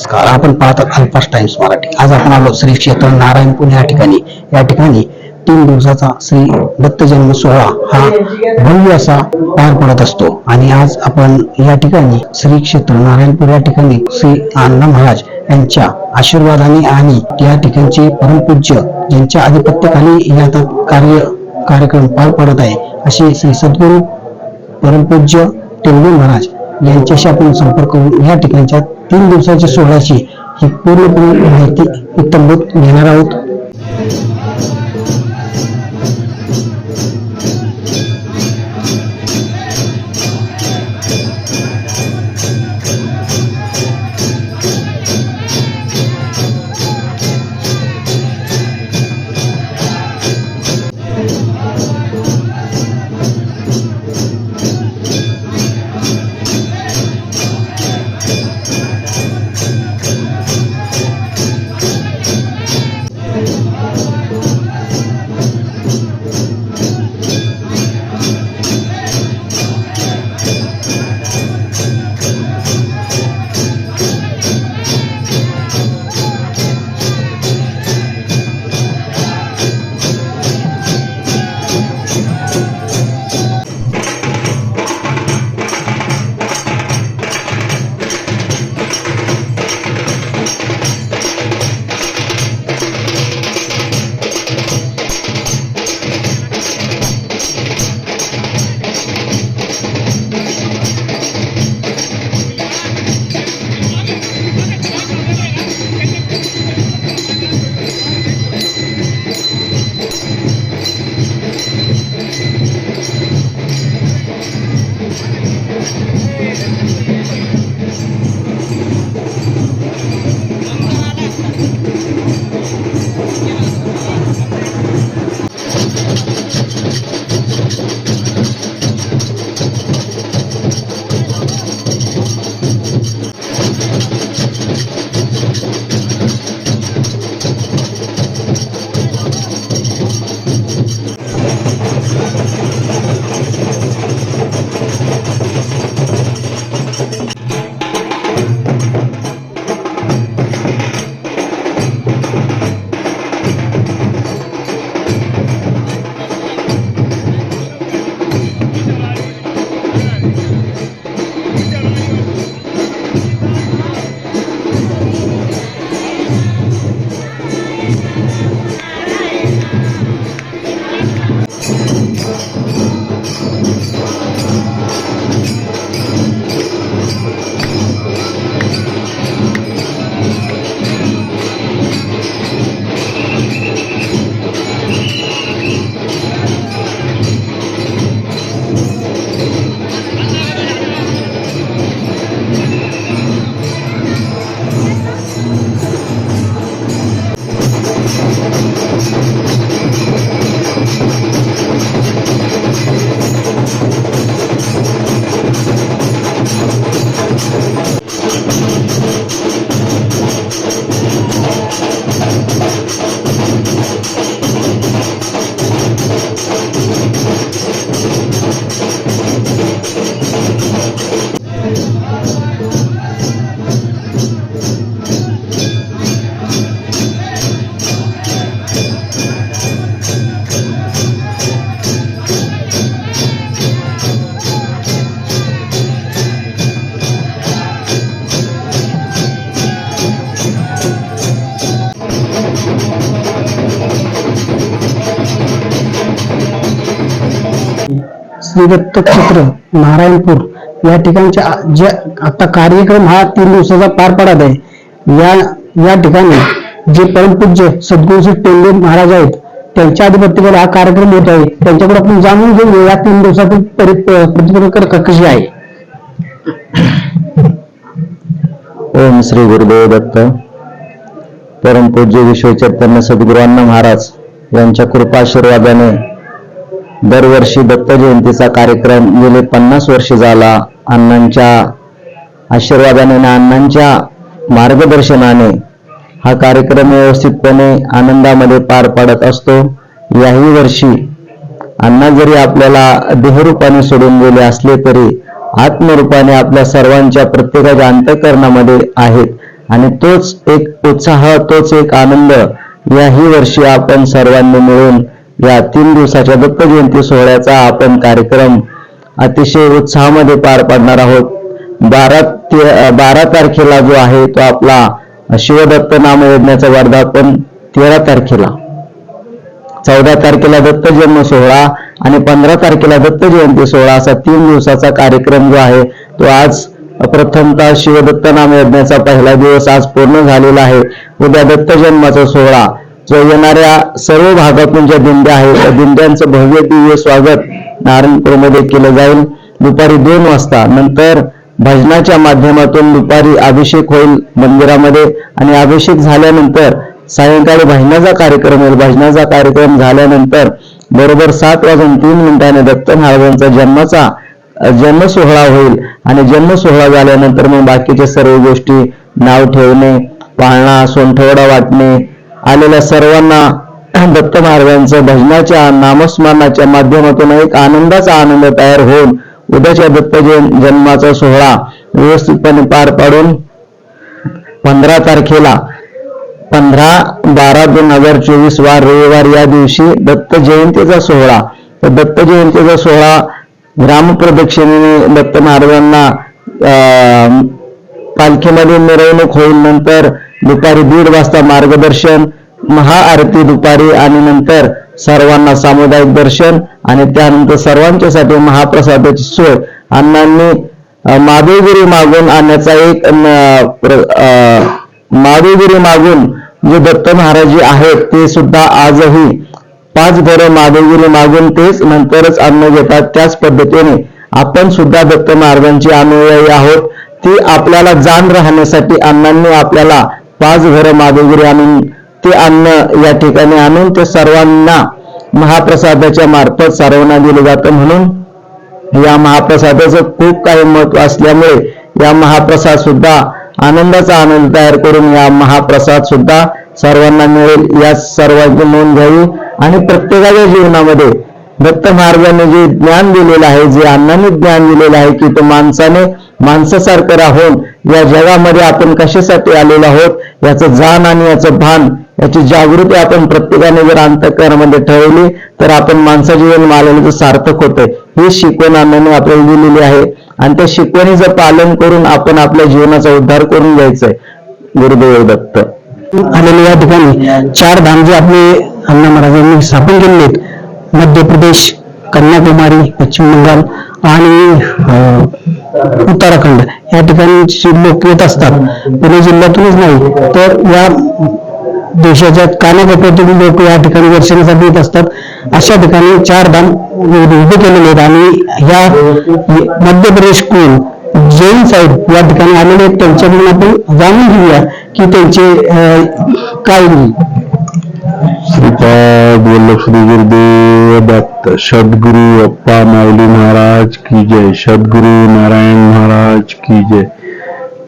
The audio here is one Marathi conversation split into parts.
नमस्कार. आपण पाहतात अल्फास टाइम्स मराठी. आज आपण आलो श्री क्षेत्र नारायणपूर या ठिकाणी. या ठिकाणी तीन दिवसाचा श्री दत्त जन्म सोहळा हा भव्य असा पार पडत असतो. आणि आज आपण या ठिकाणी श्री क्षेत्र नारायणपूर या ठिकाणी श्री अण्णा महाराज यांच्या आशीर्वादाने आणि या ठिकाणचे परमपूज्य ज्यांच्या आधिपत्याखाली या कार्य कार्यक्रम पार पडत आहे असे श्री सद्गुरू परमपूज्य टेंबे महाराज यांच्याशी आपण संपर्क करून या ठिकाणच्या तीन दिवसाच्या सोहळ्याची ही पूर्णपणे माहिती इत्तंभूत घेणार आहोत. श्रीदत्त क्षेत्र नारायणपूर या ठिकाणच्या जे आता कार्यक्रम हा तीन दिवसाचा पार पडत आहे. या या ठिकाणी जे परमपूज्य सद्गुरुजी टेंडे महाराज आहेत त्यांच्या आधिपत्याकडे हा कार्यक्रम होत आहे. त्यांच्याकडे आपण जाणून घेऊ या तीन दिवसातील परि- प्रतिक्रिया कशी आहे? ओम श्री गुरुदेव दत्त. परमपूज्य विश्वचैतन्य सद्गुरूंना महाराज यांच्या कृपाशीर्वादाने दरवर्षी दत्त जयंतीचा कार्यक्रम गेले पन्नास वर्ष झाला. अण्णांच्या आशीर्वादाने आणि अण्णांच्या मार्गदर्शनाने हा कार्यक्रम व्यवस्थितपणे आनंदामध्ये पार पडत असतो. याही वर्षी अण्णा जरी आपल्याला देहरूपाने सोडून गेले असले तरी आत्मरूपाने आपल्या सर्वांच्या प्रत्येकाच्या अंतकरणामध्ये आहेत. आणि तोच एक उत्साह तोच एक आनंद याही वर्षी आपण सर्वांनी मिळून या तीन दिवसाच्या दत्त जयंती सोहळ्याचा आपण कार्यक्रम अतिशय उत्साहामध्ये पार पाडणार आहोत. बारा ते बारा तारखेला जो आहे तो आपला शिवदत्त नामयज्ञाचा वर्धापन तेरा तारखेला. चौदा तारखेला दत्त जन्म सोहळा आणि पंधरा तारखेला दत्त जयंती सोहळा असा तीन दिवसाचा कार्यक्रम जो आहे तो आज प्रथमतः शिवदत्त नाम योजनेचा पहिला दिवस आज पूर्ण झालेला आहे. उद्या दत्त जन्माचा सोहळा येणाऱ्या सर्व भागातून ज्या दिंड्या आहेत त्या दिंड्यांचं भव्य दिव्य स्वागत नारायणपूरमध्ये केलं जाईल. दुपारी दोन वाजता नंतर भजनाच्या माध्यमातून दुपारी अभिषेक होईल मंदिरामध्ये आणि अभिषेक झाल्यानंतर सायंकाळी भजनाचा कार्यक्रम होईल. भजनाचा कार्यक्रम झाल्यानंतर बरोबर सात वाजून तीन मिनिटाने दत्त महाराजांचा जन्माचा जन्मसोहळा जन्म सोहळा होईल आणि जन्म सोहळा झाल्यानंतर मग बाकीच्या सर्व गोष्टी नाव ठेवणे पाळणा सोंठवडा वाटणे आलेल्या सर्वांना दत्त महाराजांचं भजनाच्या नामस्मरणाच्या माध्यमातून एक आनंदाचा आनंद तयार होऊन उद्याच्या दत्त जन्माचा सोहळा व्यवस्थितपणे पार पाडून पंधरा तारखेला पंधरा बारा दोन हजार चोवीस वार रविवार या दिवशी दत्त जयंतीचा सोहळा. तर दत्त जयंतीचा सोहळा ग्रामप्रदक्षिणेने दत्त महाराजांना अं, पालखीमध्ये मिरवणूक होईल नंतर दुपारी दीड वाजता मार्गदर्शन महाआरती दुपारी आणि नंतर सर्वांना सामुदायिक दर्शन आणि त्यानंतर सर्वांच्यासाठी महाप्रसादाची सोय. अण्णांनी अं, माधवगिरी मागून आणण्याचा एक प्र- माधवगिरी मागून जे दत्त महाराजी आहेत ते सुद्धा आजही पाच घरं माधवगिरी मागून तेच नंतरच अन्न घेतात. त्याच पद्धतीने आपण सुद्धा दत्त महाराजांची अनुयायी आहोत. ती आपल्याला जाण राहण्यासाठी अण्णांनी आपल्याला पाच घरं माधवगिरी आणून ते अन्न या ठिकाणी आणून ते सर्वांना महाप्रसादाच्या मार्फत सर्वांना दिलं जातं म्हणून या महाप्रसादाचं खूप काही महत्त्व असल्यामुळे या महाप्रसाद सुद्धा आनंदाचा आनंद तयार करून या महाप्रसाद सुद्धा सर्वांना मिळेल. या सर्वांची नोंद घ्यावी आणि प्रत्येकाच्या जीवनामध्ये दत्त महाराजांनी जे ज्ञान दिलेलं आहे जे अण्णांनी ज्ञान दिलेलं आहे की तो माणसाने माणसासारखं राहून या जगामध्ये आपण कशासाठी आलेलो आहोत याचं जाण आणि याचं भान याची जागृती आपण प्रत्येकाने जर अंतकरणामध्ये ठेवली तर आपण माणसाचे जीवन आलेलं सार्थक होतंय. ही शिकवण आम्ही आपल्याला दिलेली आहे. आणि त्या शिकवणीचं पालन करून आपण आपल्या जीवनाचा उद्धार करून घ्यायचंय. गुरुदेव दत्त. आलेले या ठिकाणी चार धाम जे आपले अण्णा महाराजांनी स्थापन केलेले आहेत. मध्य प्रदेश कन्याकुमारी पश्चिम बंगाल आणि उत्तराखंड या ठिकाणी लोक येत असतात पुणे जिल्ह्यातूनच नाही तर या देशाच्या कानाकोपऱ्यातून लोक या ठिकाणी दर्शनासाठी येत असतात. अशा ठिकाणी चार धाम उभे केलेले आहेत आणि या मध्य प्रदेश कोण? जैन साहेब या ठिकाणी आलेले आहेत. त्यांच्याकडून आपण जाणून घेऊया की त्यांचे अं, काय श्रीपाद श्री गुरुदेव दत्त सदगुरु अप्पा माऊली महाराज की जय। सदगुरु नारायण महाराज की जय।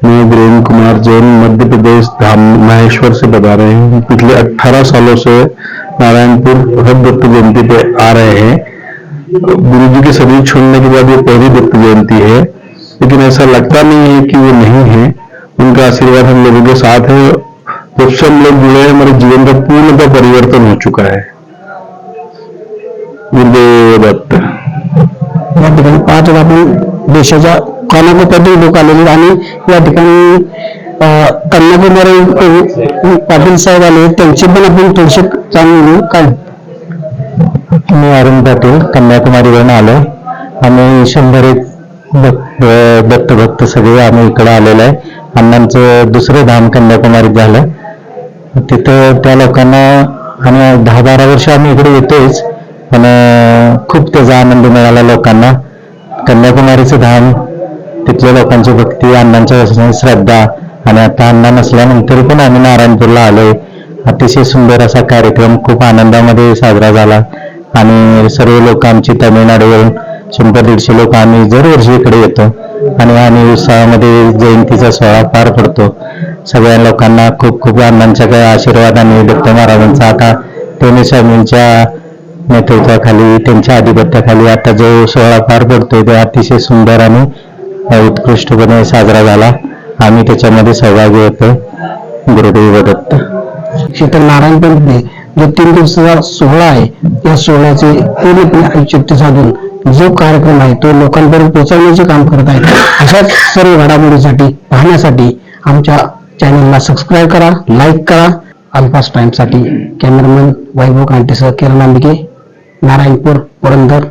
मैं वीरेंद्र कुमार जैन मध्य प्रदेश धाम महेश्वर से बता रहे हैं। पिछले 18 सालों से नारायणपुर हर दत्त जयंती पे आ रहे हैं। गुरु जी के शरीर छोड़ने के बाद ये पहली दत्त जयंती है। लेकिन ऐसा लगता नहीं है कि वो नहीं है। उनका आशीर्वाद हम लोगों के साथ है। जब से हम लोग जुड़े हैं हमारे जीवन का पूर्णतः परिवर्तन हो चुका है या ठिकाणी पाच आपण देशाच्या कानाकोपऱ्यातून लोक आलेले आणि या ठिकाणी कन्याकुमारी पाटील साहेब आले त्यांचे पण आपण थोडेसे जाणून घेऊ. काय? मी अरुण पाटील कन्याकुमारीवरून आलो आम्ही शंभर एक भक्त दत्तभक्त सगळे आम्ही इकडे आलेलो आहे. अण्णांचं दुसरं धाम कन्याकुमारीत झालं. तिथं त्या लोकांना आणि दहा बारा वर्ष आम्ही इकडे येतोच पण खूप त्याचा आनंद मिळाला लोकांना. कन्याकुमारीचं धाम तिथल्या लोकांची भक्ती अण्णांच्या श्रद्धा आणि आता अण्णा नसल्यानंतर पण आम्ही नारायणपूरला आलोय. अतिशय सुंदर असा कार्यक्रम खूप आनंदामध्ये साजरा झाला. आणि सर्व लोक आमची तामिळनाडूवरून शंभर दीडशे लोक आम्ही दरवर्षी इकडे येतो. आणि आम्ही उत्साहामध्ये जयंतीचा सोहळा पार पडतो. सगळ्या लोकांना खूप खूप आनंदांच्या काही आशीर्वाद आणि दत्त महाराजांचा. आता तेने स्वामींच्या नेतृत्वाखाली त्यांच्या आधिपत्याखाली आता जो सोहळा पार पडतोय तो अतिशय सुंदर आणि उत्कृष्टपणे साजरा झाला. आम्ही त्याच्यामध्ये सहभागी होतो. गुरुदेव दत्त. शीतल नारायण पंतने जो तीन दिवसाचा सोहळा आहे या सोहळ्याचे पूर्णपणे औचित्य साधून जो कार्यक्रम आहे तो लोकांपर्यंत पोहोचवण्याचे काम करत आहेत. अशाच सर्व घडामोडीसाठी पाहण्यासाठी आमच्या चॅनलला सबस्क्राईब करा लाईक करा. अल्फास टाइमसाठी कॅमेरामन वैभव कांटेसह किरण अंबिके नारायणपूर पुरंदर.